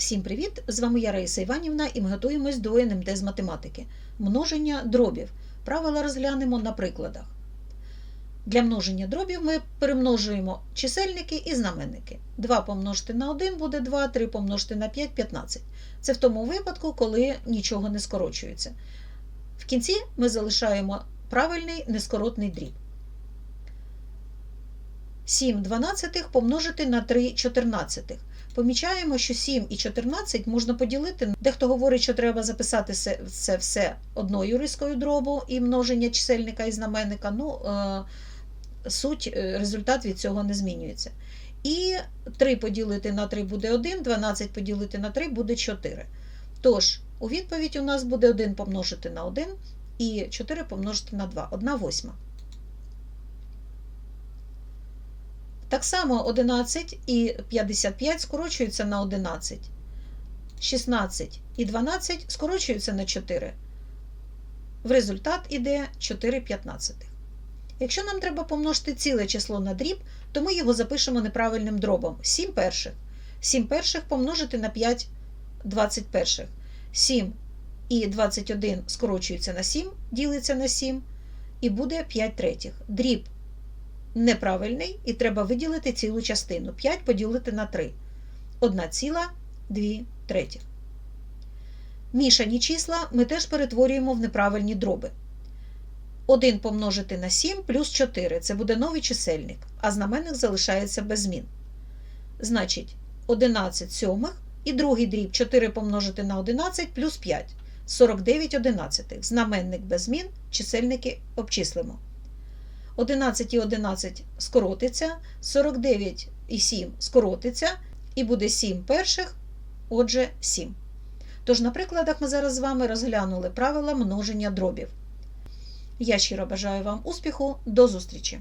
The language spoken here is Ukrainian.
Всім привіт! З вами я Раїса Іванівна і ми готуємось до НМТ з математики. Множення дробів. Правила розглянемо на прикладах. Для множення дробів ми перемножуємо чисельники і знаменники. 2 помножити на 1 буде 2, 3 помножити на 5 15. Це в тому випадку, коли нічого не скорочується. В кінці ми залишаємо правильний нескоротний дріб. 7 дванадцятих помножити на 3 чотирнадцятих. Помічаємо, що 7 і 14 можна поділити. Дехто говорить, що треба записати це, все одною рискою дробу і множення чисельника і знаменника. Ну, е, суть, е, результат від цього не змінюється. І 3 поділити на 3 буде 1, 12 поділити на 3 буде 4. Тож, у відповідь у нас буде 1 помножити на 1 і 4 помножити на 2, 1 восьма. Так само 11 і 55 скорочуються на 11. 16 і 12 скорочуються на 4. В результат іде 4 п'ятнадцятих. Якщо нам треба помножити ціле число на дріб, то ми його запишемо неправильним дробом. 7 перших. 7 перших помножити на 5 21. 7 і 21 скорочуються на 7, ділиться на 7, і буде 5 третіх. Дріб неправильний, і треба виділити цілу частину. 5 поділити на 3. 1,2 третіх. Мішані числа ми теж перетворюємо в неправильні дроби. 1 помножити на 7 плюс 4 це буде новий чисельник, а знаменник залишається без змін. Значить, 11 сьомих і другий дріб 4 помножити на 11 плюс 5 49 одинадцятих. Знаменник без змін, чисельники обчислимо. 11 і 11 скоротиться, 49 і 7 скоротиться, і буде 7 перших, отже 7. Тож на прикладах ми зараз з вами розглянули правила множення дробів. Я щиро бажаю вам успіху, до зустрічі!